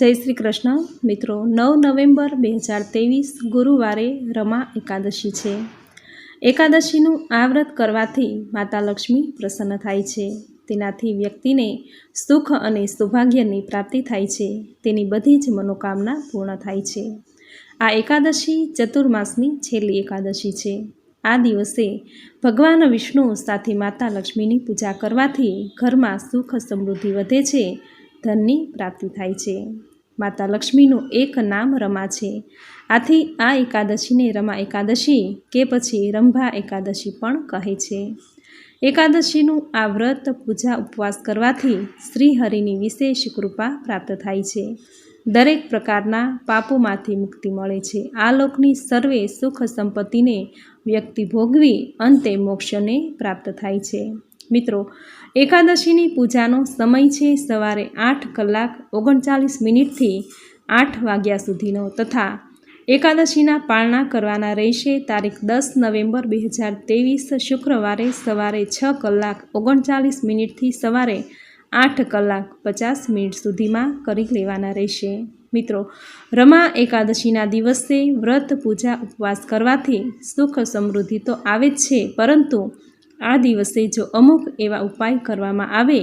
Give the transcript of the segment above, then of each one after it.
જય શ્રી કૃષ્ણ. મિત્રો, નવ નવેમ્બર બે હજાર ત્રેવીસ ગુરુવારે રમા એકાદશી છે. એકાદશીનું આ વ્રત કરવાથી માતા લક્ષ્મી પ્રસન્ન થાય છે. તેનાથી વ્યક્તિને સુખ અને સૌભાગ્યની પ્રાપ્તિ થાય છે. તેની બધી જ મનોકામના પૂર્ણ થાય છે. આ એકાદશી ચતુર્માસની છેલ્લી એકાદશી છે. આ દિવસે ભગવાન વિષ્ણુ સાથે માતા લક્ષ્મીની પૂજા કરવાથી ઘરમાં સુખ સમૃદ્ધિ વધે છે, ધનની પ્રાપ્તિ થાય છે. માતા લક્ષ્મીનું એક નામ રમા છે. આથી આ એકાદશીને રમા એકાદશી કે પછી રંભા એકાદશી પણ કહે છે. એકાદશીનું આ વ્રત પૂજા ઉપવાસ કરવાથી શ્રીહરિની વિશેષ કૃપા પ્રાપ્ત થાય છે. દરેક પ્રકારના પાપોમાંથી મુક્તિ મળે છે. આ લોકની સર્વે સુખ સંપત્તિને વ્યક્તિ ભોગવી અંતે મોક્ષને પ્રાપ્ત થાય છે. મિત્રો, એકાદશીની પૂજાનો સમય છે સવારે આઠ કલાક ઓગણચાલીસ મિનિટથી આઠ વાગ્યા સુધીનો તથા એકાદશીના પાળના કરવાના રહેશે તારીખ દસ નવેમ્બર બે હજાર ત્રેવીસ શુક્રવારે સવારે છ કલાક ઓગણચાલીસ મિનિટથી સવારે આઠ કલાક પચાસ મિનિટ સુધીમાં કરી લેવાના રહેશે. મિત્રો, રમા એકાદશીના દિવસે વ્રત પૂજા ઉપવાસ કરવાથી સુખ સમૃદ્ધિ તો આવે જ છે, પરંતુ આ દિવસે જો અમુક એવા ઉપાય કરવામાં આવે,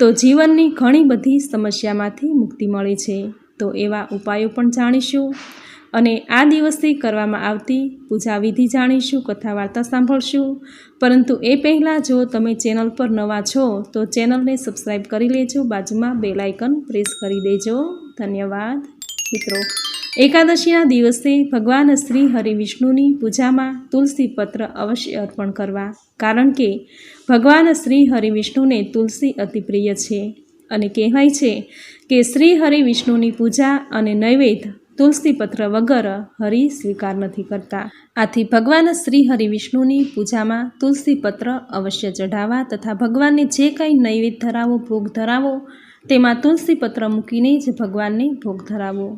તો જીવનની ઘણી બધી સમસ્યામાંથી મુક્તિ મળે છે. તો એવા ઉપાયો પણ જાણીશું. અને આ દિવસે કરવામાં આવતી પૂજા વિધિ જાણીશું કથા વાર્તા સાંભળશું. પરંતુ એ પહેલાં જો તમે ચેનલ પર નવા છો, તો ચેનલને સબસ્ક્રાઈબ કરી લેજો. બાજુમાં બેલાઇકન પ્રેસ કરી દેજો. ધન્યવાદ. મિત્રો. એકાદશીના દિવસે ભગવાન શ્રી હરિવિષ્ણુની પૂજામાં તુલસી પત્ર અવશ્ય અર્પણ કરવા, કારણ કે ભગવાન શ્રી હરિવિષ્ણુને તુલસી અતિ પ્રિય છે. અને કહેવાય છે કે શ્રી હરિવિષ્ણુની પૂજા અને નૈવેદ્ય તુલસીપત્ર વગર હરિ સ્વીકાર નથી કરતા. આથી ભગવાન શ્રી હરિવિષ્ણુની પૂજામાં તુલસી પત્ર અવશ્ય ચઢાવવા તથા ભગવાનને જે કંઈ નૈવેદ્ય ધરાવો, ભોગ ધરાવો, તેમાં તુલસી પત્ર મૂકીને જ ભગવાનને ભોગ ધરાવો.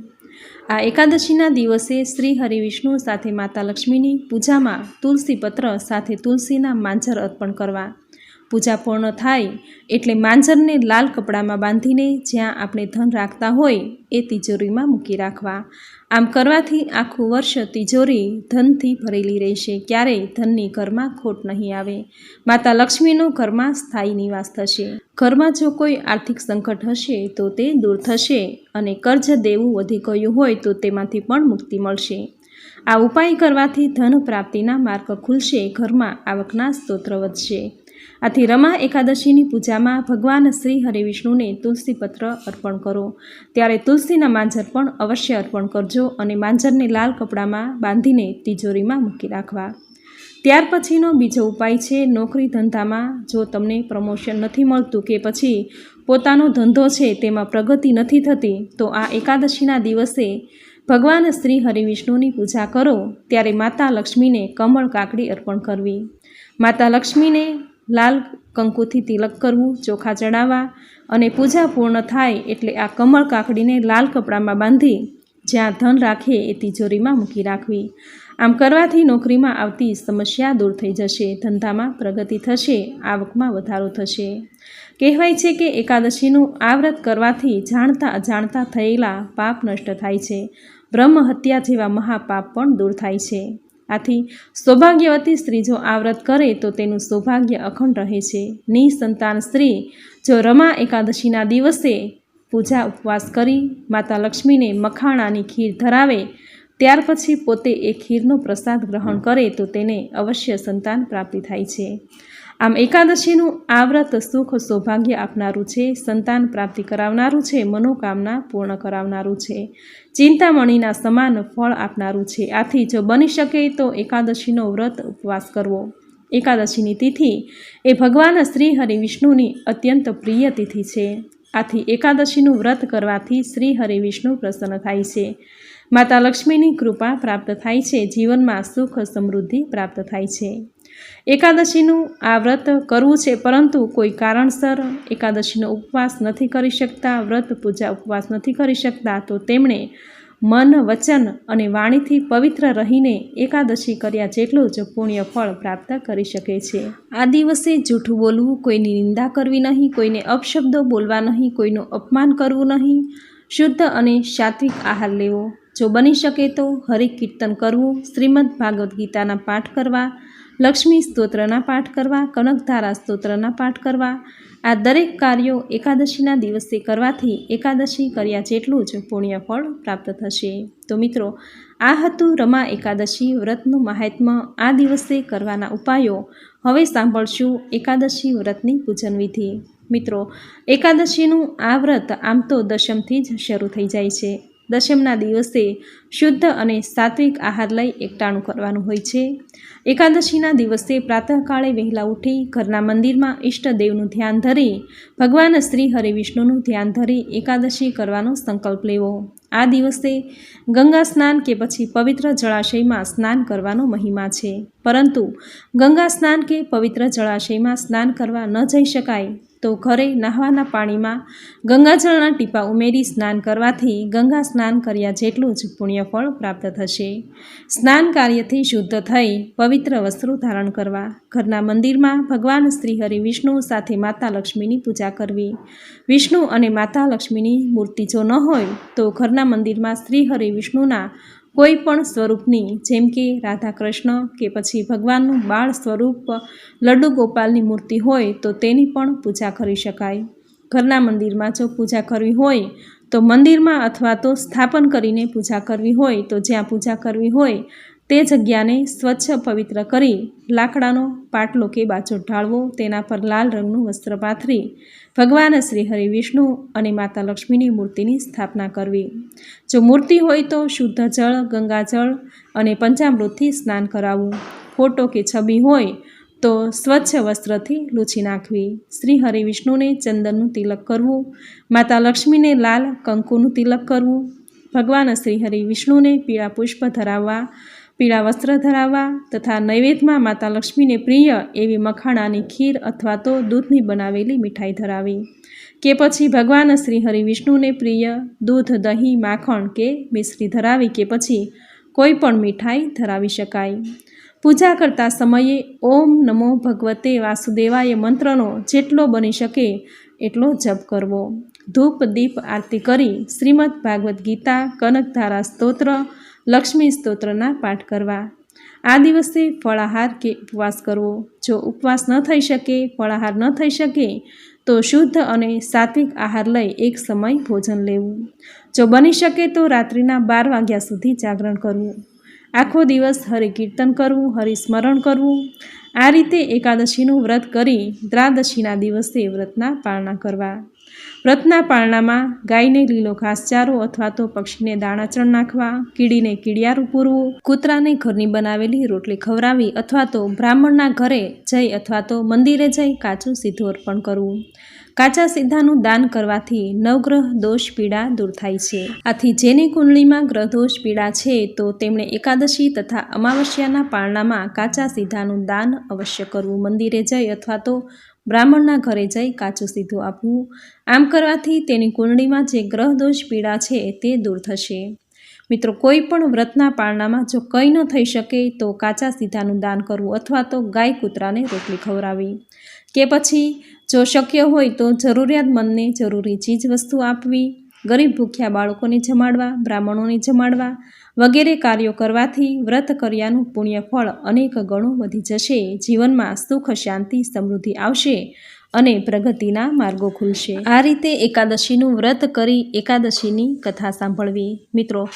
આ એકાદશીના દિવસે શ્રી હરિવિષ્ણુ સાથે માતા લક્ષ્મીની પૂજામાં તુલસીપત્ર સાથે તુલસીના માંજર અર્પણ કરવા પૂજા પૂર્ણ થાય એટલે માંજરને લાલ કપડામાં બાંધીને જ્યાં આપણે ધન રાખતા હોય એ તિજોરીમાં મૂકી રાખવા. આમ કરવાથી આખું વર્ષ તિજોરી ધનથી ભરેલી રહેશે, ક્યારેય ધનની ઘરમાં ખોટ નહીં આવે. માતા લક્ષ્મીનો ઘરમાં સ્થાયી નિવાસ થશે. ઘરમાં જો કોઈ આર્થિક સંકટ હશે તો તે દૂર થશે અને કર્જ દેવું વધી ગયું હોય તો તેમાંથી પણ મુક્તિ મળશે. આ ઉપાય કરવાથી ધન પ્રાપ્તિના માર્ગ ખુલશે, ઘરમાં આવકના સ્તોત્ર વધશે. આથી રમા એકાદશીની પૂજામાં ભગવાન શ્રી હરિવિષ્ણુને તુલસીપત્ર અર્પણ કરો. ત્યારે તુલસીના માંજર પણ અવશ્ય અર્પણ કરજો અને માંજરને લાલ કપડામાં બાંધીને તિજોરીમાં મૂકી રાખવા. ત્યાર પછીનો બીજો ઉપાય છે નોકરી ધંધામાં. જો તમને પ્રમોશન નથી મળતું કે પછી પોતાનો ધંધો છે તેમાં પ્રગતિ નથી થતી, તો આ એકાદશીના દિવસે ભગવાન શ્રી હરિવિષ્ણુની પૂજા કરો. ત્યારે માતા લક્ષ્મીને કમળ કાકડી અર્પણ કરવી. માતા લક્ષ્મીને લાલ કંકુથી તિલક કરવું, ચોખા ચડાવવા અને પૂજા પૂર્ણ થાય એટલે આ કમળ કાકડીને લાલ કપડામાં બાંધી જ્યાં ધન રાખે એ તિજોરીમાં મૂકી રાખવી. આમ કરવાથી નોકરીમાં આવતી સમસ્યા દૂર થઈ જશે, ધંધામાં પ્રગતિ થશે, આવકમાં વધારો થશે. કહેવાય છે કે એકાદશીનું આ વ્રત કરવાથી જાણતા અજાણતા થયેલા પાપ નષ્ટ થાય છે. બ્રહ્મ હત્યા જેવા મહાપાપ પણ દૂર થાય છે. આથી સૌભાગ્યવતી સ્ત્રી જો આ વ્રત કરે તો તેનું સૌભાગ્ય અખંડ રહે છે. નિસંતાન સ્ત્રી જો રમા એકાદશીના દિવસે પૂજા ઉપવાસ કરી માતા લક્ષ્મીને મખાણાની ખીર ધરાવે, ત્યાર પછી પોતે એ ખીરનો પ્રસાદ ગ્રહણ કરે તો તેને અવશ્ય સંતાન પ્રાપ્તિ થાય છે. આમ એકાદશીનું આ વ્રત સુખ સૌભાગ્ય આપનારું છે, સંતાન પ્રાપ્તિ કરાવનારું છે, મનોકામના પૂર્ણ કરાવનારું છે. ચિંતામણીના સમાન ફળ આપનારું છે. આથી જો બની શકે તો એકાદશીનો વ્રત ઉપવાસ કરવો. એકાદશીની તિથિ એ ભગવાન શ્રી હરિ વિષ્ણુની અત્યંત પ્રિય તિથિ છે. આથી એકાદશીનું વ્રત કરવાથી શ્રી હરિ વિષ્ણુ પ્રસન્ન થાય છે. માતા લક્ષ્મીની કૃપા પ્રાપ્ત થાય છે. જીવનમાં સુખ સમૃદ્ધિ પ્રાપ્ત થાય છે. એકાદશીનું આ વ્રત કરવું છે, પરંતુ કોઈ કારણસર એકાદશીનો ઉપવાસ નથી કરી શકતા, વ્રત પૂજા ઉપવાસ નથી કરી શકતા, તો તેમણે મન, વચન અને વાણીથી પવિત્ર રહીને એકાદશી કર્યા જેટલું જ પુણ્ય ફળ પ્રાપ્ત કરી શકે છે. આ દિવસે જૂઠું બોલવું, કોઈની નિંદા કરવી નહીં, કોઈને અપશબ્દો બોલવા નહીં, કોઈનું અપમાન કરવું નહીં. શુદ્ધ અને સાત્વિક આહાર લેવો. જો બની શકે તો હરિ કીર્તન કરવું, શ્રીમદ ભાગવદ્ ગીતાના પાઠ કરવા લક્ષ્મી સ્તોત્રના પાઠ કરવા, કનકધારા સ્તોત્રના પાઠ કરવા. આ દરેક કાર્યો એકાદશીના દિવસે કરવાથી એકાદશી કર્યા જેટલું જ પુણ્ય ફળ પ્રાપ્ત થશે. તો મિત્રો, આ હતું રમા એકાદશી વ્રતનું મહાત્મ્ય. આ દિવસે કરવાના ઉપાયો હવે સાંભળશું એકાદશી વ્રતની પૂજન વિધિ. મિત્રો, એકાદશીનું આ વ્રત આમ તો દશમથી જ શરૂ થઈ જાય છે. દશમના દિવસે શુદ્ધ અને સાત્વિક આહાર લઈ એકટાણું કરવાનું હોય છે. એકાદશીના દિવસે પ્રાતઃકાળે વહેલા ઉઠી ઘરના મંદિરમાં ઈષ્ટદેવનું ધ્યાન ધરી, ભગવાન શ્રી હરિવિષ્ણુનું ધ્યાન ધરી એકાદશી કરવાનો સંકલ્પ લેવો. આ દિવસે ગંગા સ્નાન કે પછી પવિત્ર જળાશયમાં સ્નાન કરવાનો મહિમા છે. પરંતુ ગંગા સ્નાન કે પવિત્ર જળાશયમાં સ્નાન કરવા ન જઈ શકાય. તો ઘરે નહાવાના પાણીમાં ગંગાજળના ટીપા ઉમેરી સ્નાન કરવાથી ગંગા સ્નાન કર્યા જેટલું જ પુણ્યફળ પ્રાપ્ત થશે. સ્નાન કાર્યથી શુદ્ધ થઈ પવિત્ર વસ્ત્રો ધારણ કરવા, ઘરના મંદિરમાં ભગવાન શ્રી હરિ વિષ્ણુ સાથે માતા લક્ષ્મીની પૂજા કરવી. વિષ્ણુ અને માતા લક્ષ્મીની મૂર્તિ જો ન હોય તો ઘરના મંદિરમાં શ્રી હરિ વિષ્ણુના કોઈ પણ સ્વરૂપની, જેમ કે રાધા કૃષ્ણ કે પછી ભગવાનનું બાળ સ્વરૂપ લડ્ડુ ગોપાલની મૂર્તિ હોય તો તેની પણ પૂજા કરી શકાય. ઘરના મંદિરમાં જો પૂજા કરવી હોય તો મંદિરમાં અથવા તો સ્થાપન કરીને પૂજા કરવી હોય તો જ્યાં પૂજા કરવી હોય તે જગ્યાને સ્વચ્છ પવિત્ર કરી લાકડાનો પાટલો કે બાચો ઢાળવો, તેના પર લાલ રંગનું વસ્ત્ર પાથરી ભગવાન શ્રી હરિ વિષ્ણુ અને માતા લક્ષ્મીની મૂર્તિની સ્થાપના કરવી. જો મૂર્તિ હોય તો શુદ્ધ જળ ગંગાજળ અને પંચામૃતથી સ્નાન કરાવવું. ફોટો કે છબી હોય તો સ્વચ્છ વસ્ત્રથી લૂછી નાખવી. શ્રી હરિ વિષ્ણુને ચંદનનું તિલક કરવું, માતા લક્ષ્મીને લાલ કંકુનું તિલક કરવું, ભગવાન શ્રી હરિ વિષ્ણુને પીળા પુષ્પ ધરાવવા પીળા વસ્ત્ર ધરાવવા તથા નૈવેદ્યમાં માતા લક્ષ્મીને પ્રિય એવી મખાણાની ખીર અથવા તો દૂધની બનાવેલી મીઠાઈ ધરાવી. કે પછી ભગવાન શ્રી હરિ વિષ્ણુને પ્રિય દૂધ, દહીં, માખણ કે મિશ્રી ધરાવી કે પછી કોઈ પણ મીઠાઈ ધરાવી શકાય. પૂજા કરતા સમયે ઓમ નમો ભગવતે વાસુદેવાય મંત્રનો જેટલો બની શકે એટલો જપ કરવો. ધૂપ દીપ આરતી કરી શ્રીમદ ભાગવદ્ ગીતા, કનકધારા સ્તોત્ર લક્ષ્મી સ્તોત્રના પાઠ કરવા. આ દિવસે ફળાહાર કે ઉપવાસ કરવો. જો ઉપવાસ ન થઈ શકે, ફળાહાર ન થઈ શકે, તો શુદ્ધ અને સાત્વિક આહાર લઈ એક સમય ભોજન લેવું. જો બની શકે તો રાત્રિના બાર વાગ્યા સુધી જાગરણ કરવું. આખો દિવસ હરિ કીર્તન કરવું, હરિસ્મરણ કરવું. આ રીતે એકાદશીનું વ્રત કરી દ્રાદશીના દિવસે વ્રતના પાળના કરવા. વ્રતના પાળનામાં ગાયને લીલો ઘાસચારો અથવા તો પક્ષીને દાણાચણ નાખવા, કીડીને કીડિયારું પૂરવું, કૂતરાને ઘરની બનાવેલી રોટલી ખવડાવી અથવા તો બ્રાહ્મણના ઘરે જઈ અથવા તો મંદિરે જઈ કાચું સીધું અર્પણ કરવું. કાચા સીધાનું દાન કરવાથી નવગ્રહ દોષ પીડા દૂર થાય છે. આથી જેની કુંડળીમાં ગ્રહદોષ પીડા છે, તો તેમણે એકાદશી તથા અમાવસ્યાના પાળનામાં કાચા સીધાનું દાન અવશ્ય કરવું. મંદિરે જઈ અથવા તો બ્રાહ્મણના ઘરે જઈ કાચું સીધું આપવું. આમ કરવાથી તેની કુંડળીમાં જે ગ્રહ દોષ પીડા છે તે દૂર થશે. મિત્રો, કોઈ પણ વ્રતના પાળનામાં જો કંઈ ન થઈ શકે, તો કાચા સીધાનું દાન કરવું અથવા તો ગાય કૂતરાને રોટલી ખવડાવી કે પછી, જો શક્ય હોય તો જરૂરિયાતમંદને જરૂરી ચીજ વસ્તુ આપવી. ગરીબ ભૂખ્યા બાળકોને જમાડવા, બ્રાહ્મણોને જમાડવા વગેરે કાર્યો કરવાથી વ્રત કર્યાનું પુણ્યફળ અનેક ગણું વધી જશે. જીવનમાં સુખ, શાંતિ, સમૃદ્ધિ આવશે અને પ્રગતિના માર્ગો ખુલશે. આ રીતે એકાદશીનું વ્રત કરી એકાદશીની કથા સાંભળવી. મિત્રો,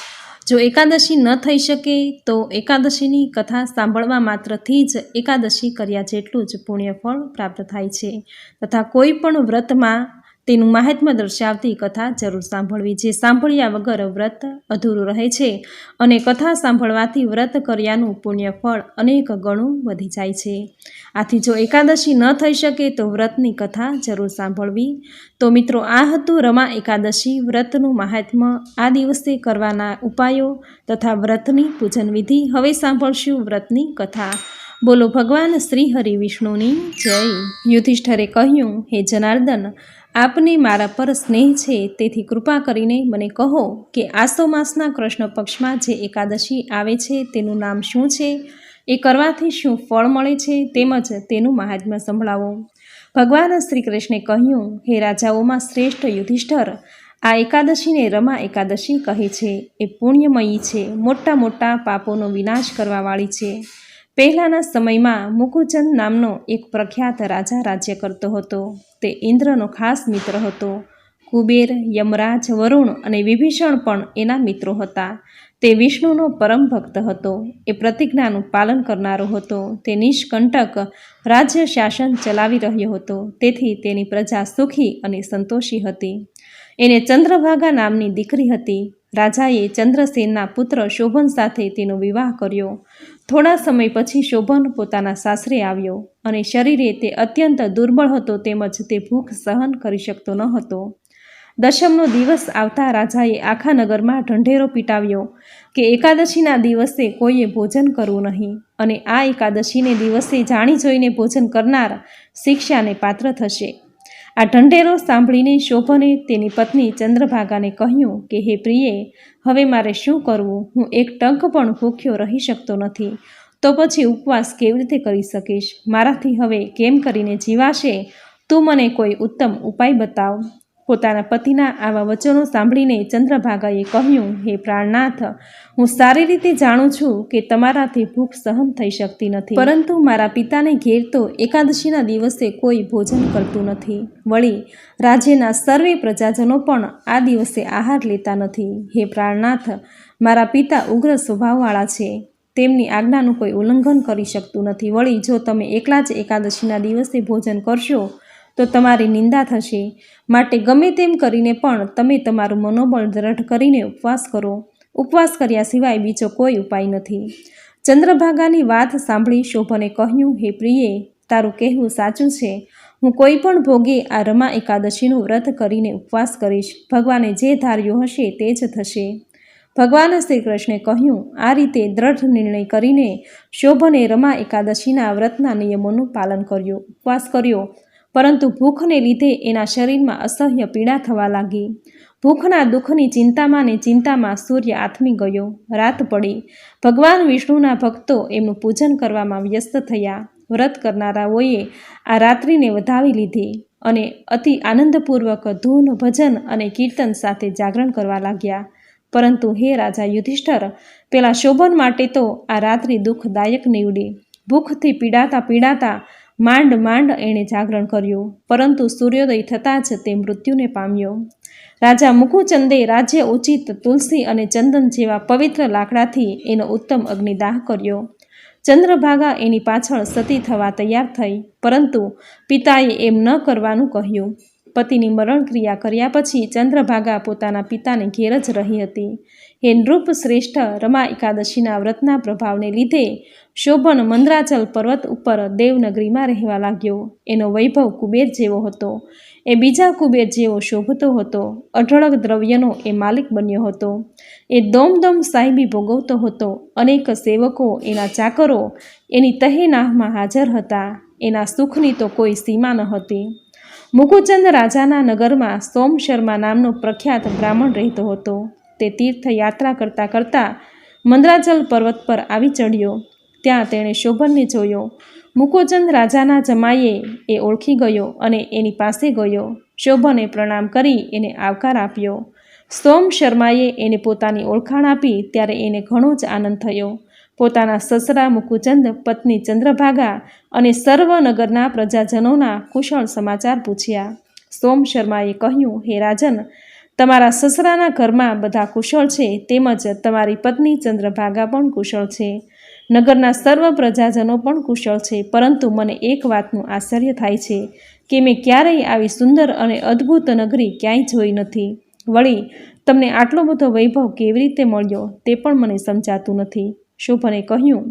જો એકાદશી ન થઈ શકે, તો એકાદશીની કથા સાંભળવા માત્રથી જ એકાદશી કર્યા જેટલું જ પુણ્યફળ પ્રાપ્ત થાય છે. તથા કોઈ પણ વ્રતમાં તેનું મહાત્મ્ય દર્શાવતી કથા જરૂર સાંભળવી જે સાંભળ્યા વગર વ્રત અધૂરું રહે છે અને કથા સાંભળવાથી વ્રત કર્યાનું પુણ્ય ફળ અનેક ગણું વધી જાય છે. આથી જો એકાદશી ન થઈ શકે તો વ્રતની કથા જરૂર સાંભળવી. તો મિત્રો, આ હતું રમા એકાદશી. વ્રતનું મહાત્મ્ય આ દિવસે કરવાના ઉપાયો તથા વ્રતની પૂજન વિધિ. હવે સાંભળશું વ્રતની કથા. બોલો ભગવાન શ્રી હરિ વિષ્ણુની જય. યુધિષ્ઠરે કહ્યું, હે જનાર્દન આપને મારા પર સ્નેહ છે, તેથી કૃપા કરીને મને કહો કે આસો માસના કૃષ્ણ પક્ષમાં જે એકાદશી આવે છે, તેનું નામ શું છે? એ કરવાથી શું ફળ મળે છે? તેમજ તેનું મહાત્મ્ય સંભળાવો. ભગવાન શ્રી કૃષ્ણે કહ્યું, હે રાજાઓમાં શ્રેષ્ઠ યુધિષ્ઠર, આ એકાદશીને રમા એકાદશી કહે છે. એ પુણ્યમયી છે, મોટા મોટા પાપોનો વિનાશ કરવાવાળી છે. પહેલાંના સમયમાં મુકુચંદ નામનો એક પ્રખ્યાત રાજા રાજ્ય કરતો હતો. તે ઇન્દ્રનો ખાસ મિત્ર હતો. કુબેર, યમરાજ, વરુણ અને વિભીષણ પણ એના મિત્રો હતા. તે વિષ્ણુનો પરમ ભક્ત હતો. એ પ્રતિજ્ઞાનું પાલન કરનારો હતો. તે નિષ્કંટક રાજ્ય શાસન ચલાવી રહ્યો હતો. તેથી તેની પ્રજા સુખી અને સંતોષી હતી. એને ચંદ્રભાગા નામની દીકરી હતી. રાજાએ ચંદ્રસેનના પુત્ર શોભન સાથે તેનો વિવાહ કર્યો. થોડા સમય પછી શોભન પોતાના સાસરે આવ્યો અને શરીરે તે અત્યંત દુર્બળ હતો તેમજ તે ભૂખ સહન કરી શકતો ન હતો. દશમનો દિવસ આવતા રાજાએ આખા નગરમાં ઢંઢેરો પીટાવ્યો કે એકાદશીના દિવસે કોઈએ ભોજન કરવું નહીં અને આ એકાદશીને દિવસે જાણી જોઈને ભોજન કરનાર શિક્ષાને પાત્ર થશે. આ ઢંઢેરો સાંભળીને શોભને તેની પત્ની ચંદ્રભાગાને કહ્યું કે, હે પ્રિયે, હવે મારે શું કરવું? હું એક ટંક પણ ભૂખ્યો રહી શકતો નથી. તો પછી ઉપવાસ કેવી રીતે કરી શકીશ? મારાથી હવે કેમ કરીને જીવાશે? તું મને કોઈ ઉત્તમ ઉપાય બતાવ. પોતાના પતિના આવા વચનો સાંભળીને ચંદ્રભાગાએ કહ્યું, હે પ્રાણનાથ, હું સારી રીતે જાણું છું કે તમારાથી ભૂખ સહન થઈ શકતી નથી. પરંતુ મારા પિતાને ઘેર તો એકાદશીના દિવસે કોઈ ભોજન કરતું નથી. વળી, રાજ્યના સર્વે પ્રજાજનો પણ આ દિવસે આહાર લેતા નથી. હે પ્રાણનાથ, મારા પિતા ઉગ્ર સ્વભાવવાળા છે. તેમની આજ્ઞાનું કોઈ ઉલ્લંઘન કરી શકતું નથી. વળી, જો તમે એકલા જ એકાદશીના દિવસે ભોજન કરશો તો તમારી નિંદા થશે. માટે ગમે તેમ કરીને પણ તમે તમારું મનોબળ દ્રઢ કરીને ઉપવાસ કરો. ઉપવાસ કર્યા સિવાય બીજો કોઈ ઉપાય નથી. ચંદ્રભાગાની વાત સાંભળી શોભને કહ્યું, હે પ્રિયે, તારું કહેવું સાચું છે. હું કોઈ પણ ભોગે આ રમા એકાદશીનું વ્રત કરીને ઉપવાસ કરીશ. ભગવાને જે ધાર્યું હશે તે જ થશે. ભગવાન શ્રી કૃષ્ણે કહ્યું, આ રીતે દ્રઢ નિર્ણય કરીને શોભને રમા એકાદશીના વ્રતના નિયમોનું પાલન કર્યું. ઉપવાસ કર્યો. પરંતુ ભૂખને લીધે એના શરીરમાં અસહ્ય પીડા થવા લાગી. ભૂખના દુઃખની ચિંતામાં ને ચિંતામાં સૂર્ય આથમી ગયો. રાત પડી. ભગવાન વિષ્ણુના ભક્તો એમનું પૂજન કરવામાં વ્યસ્ત થયા. વ્રત કરનારાઓએ આ રાત્રિને વધાવી લીધી અને અતિ આનંદપૂર્વક ધૂન, ભજન અને કીર્તન સાથે જાગરણ કરવા લાગ્યા. પરંતુ હે રાજા યુધિષ્ઠર, પેલા શોભન માટે તો આ રાત્રિ દુઃખદાયક નીવડી. ભૂખથી પીડાતા પીડાતા માંડ માંડ એણે જાગરણ કર્યું, પરંતુ સૂર્યોદય થતાં જ તે મૃત્યુને પામ્યો. રાજા મુકુચંદે રાજ્ય ઉચિત તુલસી અને ચંદન જેવા પવિત્ર લાકડાથી એનો ઉત્તમ અગ્નિદાહ કર્યો. ચંદ્રભાગા એની પાછળ સતી થવા તૈયાર થઈ, પરંતુ પિતાએ એમ ન કરવાનું કહ્યું. પતિની મરણક્રિયા કર્યા પછી ચંદ્રભાગા પોતાના પિતાને ઘેર જ રહી હતી. હે નૃપ શ્રેષ્ઠ રમા એકાદશીના વ્રતના પ્રભાવને લીધે શોભન મંદ્રાચલ પર્વત ઉપર દેવનગરીમાં રહેવા લાગ્યો. એનો વૈભવ કુબેર જેવો હતો. એ બીજા કુબેર જેવો શોભતો હતો. અઢળક દ્રવ્યનો એ માલિક બન્યો હતો. એ દોમદોમ સાહેબી ભોગવતો હતો. અનેક સેવકો એના ચાકરો એની તહેનાહમાં હાજર હતા. એના સુખની તો કોઈ સીમા ન હતી. મુકુચંદ રાજાના નગરમાં સોમ શર્મા નામનો પ્રખ્યાત બ્રાહ્મણ રહેતો હતો. તે તીર્થયાત્રા કરતાં કરતાં મંદ્રાચલ પર્વત પર આવી ચડ્યો. ત્યાં તેણે શોભનને જોયો. મુકોચંદ રાજાના જમાઈએ એ ઓળખી ગયો અને એની પાસે ગયો. શોભને પ્રણામ કરી એને આવકાર આપ્યો. સોમ શર્માએ એને પોતાની ઓળખાણ આપી ત્યારે એને ઘણો જ આનંદ થયો. પોતાના સસરા મુકુચંદ પત્ની ચંદ્રભાગા અને સર્વનગરના પ્રજાજનોના કુશળ સમાચાર પૂછ્યા. સોમ શર્માએ કહ્યું, હે રાજન તમારા સસરાના ઘરમાં બધા કુશળ છે તેમજ તમારી પત્ની ચંદ્રભાગા પણ કુશળ છે. નગરના સર્વ પ્રજાજનો પણ કુશળ છે, પરંતુ મને એક વાતનું આશ્ચર્ય થાય છે કે મેં ક્યારેય આવી સુંદર અને અદ્ભુત નગરી ક્યાંય જોઈ નથી. વળી, તમને આટલો બધો વૈભવ કેવી રીતે મળ્યો તે પણ મને સમજાતું નથી. શોભને કહ્યું,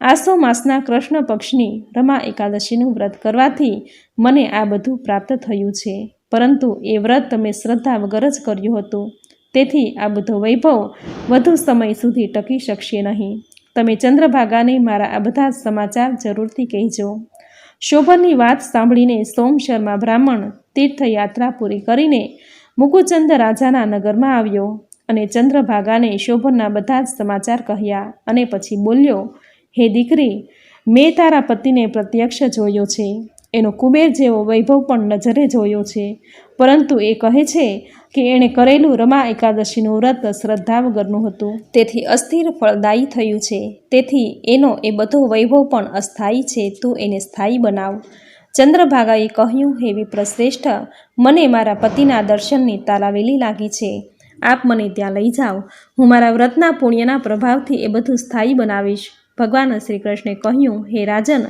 આસો માસના કૃષ્ણ પક્ષની રમા એકાદશીનું વ્રત કરવાથી મને આ બધું પ્રાપ્ત થયું છે. પરંતુ એ વ્રત તમે શ્રદ્ધા વગર જ કર્યું હતું. તેથી આ બધો વૈભવ વધુ સમય સુધી ટકી શકશે નહીં. તમે ચંદ્રભાગાને મારા આ બધા સમાચાર જરૂરથી કહેજો. શોભનની વાત સાંભળીને સોમ શર્મા બ્રાહ્મણ તીર્થયાત્રા પૂરી કરીને મુકુચંદ રાજાના નગરમાં આવ્યો અને ચંદ્રભાગાને શોભનના બધા જ સમાચાર કહ્યા અને પછી બોલ્યો, હે દીકરી, મેં તારા પતિને પ્રત્યક્ષ જોયો છે. એનો કુબેર જેવો વૈભવ પણ નજરે જોયો છે. પરંતુ એ કહે છે કે એણે કરેલું રમા એકાદશીનું વ્રત શ્રદ્ધા વગરનું હતું. તેથી અસ્થિર ફળદાયી થયું છે. તેથી એનો એ બધો વૈભવ પણ અસ્થાયી છે, તું એને સ્થાયી બનાવ. ચંદ્રભાગાએ કહ્યું, હે વિપ્રશ્રેષ્ઠ, મને મારા પતિના દર્શનની તાલાવેલી લાગી છે. આપ મને ત્યાં લઈ જાઓ. હું મારા વ્રતના પુણ્યના પ્રભાવથી એ બધું સ્થાયી બનાવીશ. ભગવાન શ્રી કૃષ્ણે કહ્યું, હે રાજન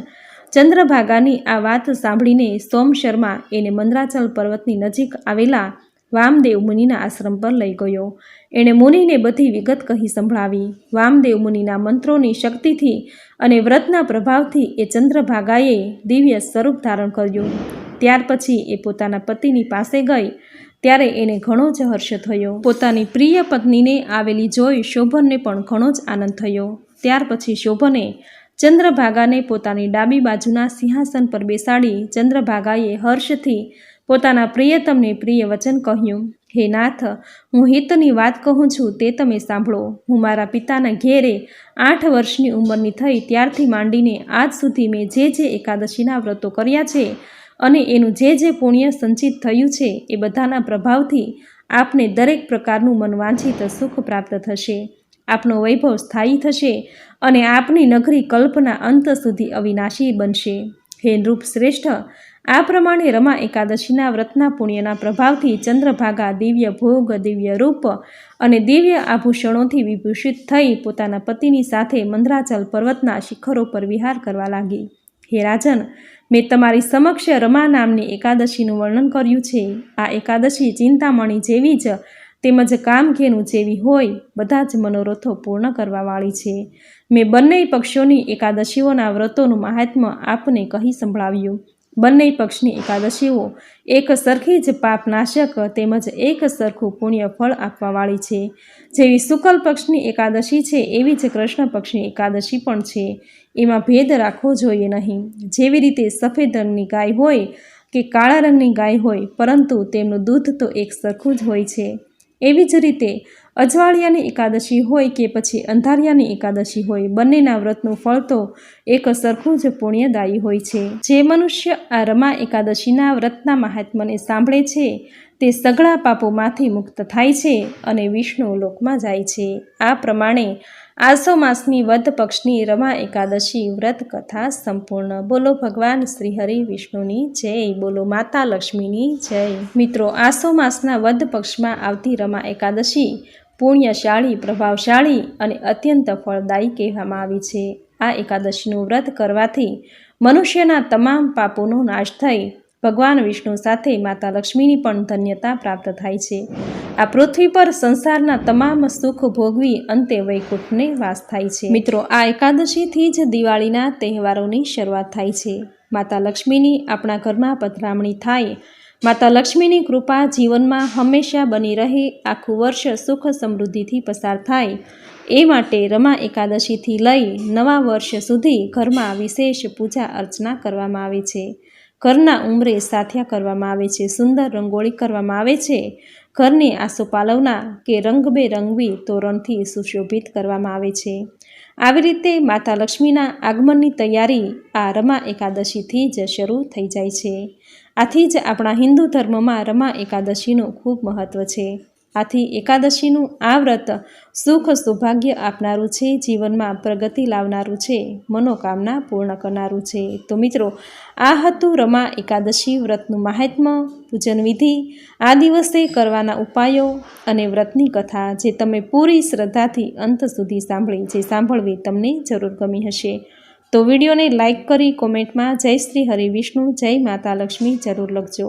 ચંદ્રભાગાની આ વાત સાંભળીને સોમ શર્મા એને મંદ્રાચલ પર્વતની નજીક આવેલા વામદેવ મુનિના આશ્રમ પર લઈ ગયો. એણે મુનિને બધી વિગત કહી સંભળાવી. વામદેવ મુનિના મંત્રોની શક્તિથી અને વ્રતના પ્રભાવથી એ ચંદ્રભાગાએ દિવ્ય સ્વરૂપ ધારણ કર્યું. ત્યાર પછી એ પોતાના પતિની પાસે ગઈ. ત્યારે એને ઘણો જ હર્ષ થયો. પોતાની પ્રિય પત્નીને આવેલી જોઈ શોભનને પણ ઘણો જ આનંદ થયો. ત્યાર પછી શોભને ચંદ્રભાગાને પોતાની ડાબી બાજુના સિંહાસન પર બેસાડી ચંદ્રભાગાએ હર્ષથી પોતાના પ્રિયતમને પ્રિય વચન કહ્યું, હે નાથ, હું હિતની વાત કહું છું તે તમે સાંભળો. હું મારા પિતાના ઘેરે આઠ વર્ષની ઉંમરની થઈ ત્યારથી માંડીને આજ સુધી મેં જે જે એકાદશીના વ્રતો કર્યા છે અને એનું જે જે પુણ્ય સંચિત થયું છે એ બધાના પ્રભાવથી આપને દરેક પ્રકારનું મનવાંછિત સુખ પ્રાપ્ત થશે. આપનો વૈભવ સ્થાયી થશે. અને આપની નગરી કલ્પના અંત સુધી અવિનાશી બનશે. હે નૃપ શ્રેષ્ઠ, આ પ્રમાણે રમા એકાદશીના વ્રતના પુણ્યના પ્રભાવથી ચંદ્રભાગા દિવ્ય ભોગ, દિવ્ય રૂપ અને દિવ્ય આભૂષણોથી વિભૂષિત થઈ પોતાના પતિની સાથે મંદ્રાચલ પર્વતના શિખરો પર વિહાર કરવા લાગી. હે રાજન, મેં તમારી સમક્ષ રમા નામની એકાદશીનું વર્ણન કર્યું છે. આ એકાદશી ચિંતામણી જેવી જ તેમજ કામધેનુ જેવી હોય, બધા જ મનોરથો પૂર્ણ કરવાવાળી છે. મેં બંને પક્ષોની એકાદશીઓના વ્રતોનું મહાત્મ્ય આપને કહી સંભળાવ્યું. બંને પક્ષની એકાદશીઓ એક સરખી જ પાપનાશક તેમજ એક સરખું પુણ્ય ફળ આપવાવાળી છે. જેવી શુકલ પક્ષની એકાદશી છે, એવી જ કૃષ્ણ પક્ષની એકાદશી પણ છે. એમાં ભેદ રાખવો જોઈએ નહીં. જેવી રીતે સફેદ રંગની ગાય હોય કે કાળા રંગની ગાય હોય, પરંતુ તેમનું દૂધ તો એક સરખું જ હોય છે. એવી જ રીતે અજવાળિયાની એકાદશી હોય કે પછી અંધારિયાની એકાદશી હોય, બંનેના વ્રતનું ફળ તો એક સરખું જ પુણ્યદાયી હોય છે. જે મનુષ્ય આ રમા એકાદશીના વ્રતના મહાત્મને સાંભળે છે, તે સઘળા પાપોમાંથી મુક્ત થાય છે અને વિષ્ણુ લોકમાં જાય છે. આ પ્રમાણે આસો માસની વધ પક્ષની રમા એકાદશી વ્રત કથા સંપૂર્ણ. બોલો ભગવાન શ્રી હરિ વિષ્ણુની જય. બોલો માતા લક્ષ્મીની જય. મિત્રો, આસો માસના વધ પક્ષમાં આવતી રમા એકાદશી પુણ્યશાળી, પ્રભાવશાળી અને અત્યંત ફળદાયી કહેવામાં આવી છે. આ એકાદશીનું વ્રત કરવાથી મનુષ્યના તમામ પાપોનો નાશ થઈ ભગવાન વિષ્ણુ સાથે માતા લક્ષ્મીની પણ ધન્યતા પ્રાપ્ત થાય છે. આ પૃથ્વી પર સંસારના તમામ સુખ ભોગવી અંતે વૈકુંઠને વાસ થાય છે. મિત્રો, આ એકાદશીથી જ દિવાળીના તહેવારોની શરૂઆત થાય છે. માતા લક્ષ્મીની આપણા ઘરમાં પધરામણી થાય. માતા લક્ષ્મીની કૃપા જીવનમાં હંમેશા બની રહે, આખું વર્ષ સુખ સમૃદ્ધિથી પસાર થાય. એ માટે રમા એકાદશીથી લઈ નવા વર્ષ સુધી ઘરમાં વિશેષ પૂજા અર્ચના કરવામાં આવે છે. ઘરના ઉંમરે સાથિયા કરવામાં આવે છે, સુંદર રંગોળી કરવામાં આવે છે. ઘરની આસોપાલવના કે રંગબેરંગી તોરણથી સુશોભિત કરવામાં આવે છે. આવી રીતે માતા લક્ષ્મીના આગમનની તૈયારી આ રમા એકાદશીથી જ શરૂ થઈ જાય છે. આથી જ આપણા હિન્દુ ધર્મમાં રમા એકાદશીનું ખૂબ મહત્ત્વ છે. આથી એકાદશીનું આ વ્રત સુખ સૌભાગ્ય આપનારું છે, જીવનમાં પ્રગતિ લાવનારું છે, મનોકામના પૂર્ણ કરનારું છે. તો મિત્રો, આ હતું રમા એકાદશી વ્રતનું મહાત્મ્ય, પૂજન વિધિ, આ દિવસે કરવાના ઉપાયો અને વ્રતની કથા જે તમે પૂરી શ્રદ્ધાથી અંત સુધી સાંભળી, જે સાંભળવી તમને જરૂર ગમી હશે. તો વિડીયોને લાઇક કરી કોમેન્ટમાં જય શ્રી હરિ વિષ્ણુ, જય માતા લક્ષ્મી જરૂર લખજો.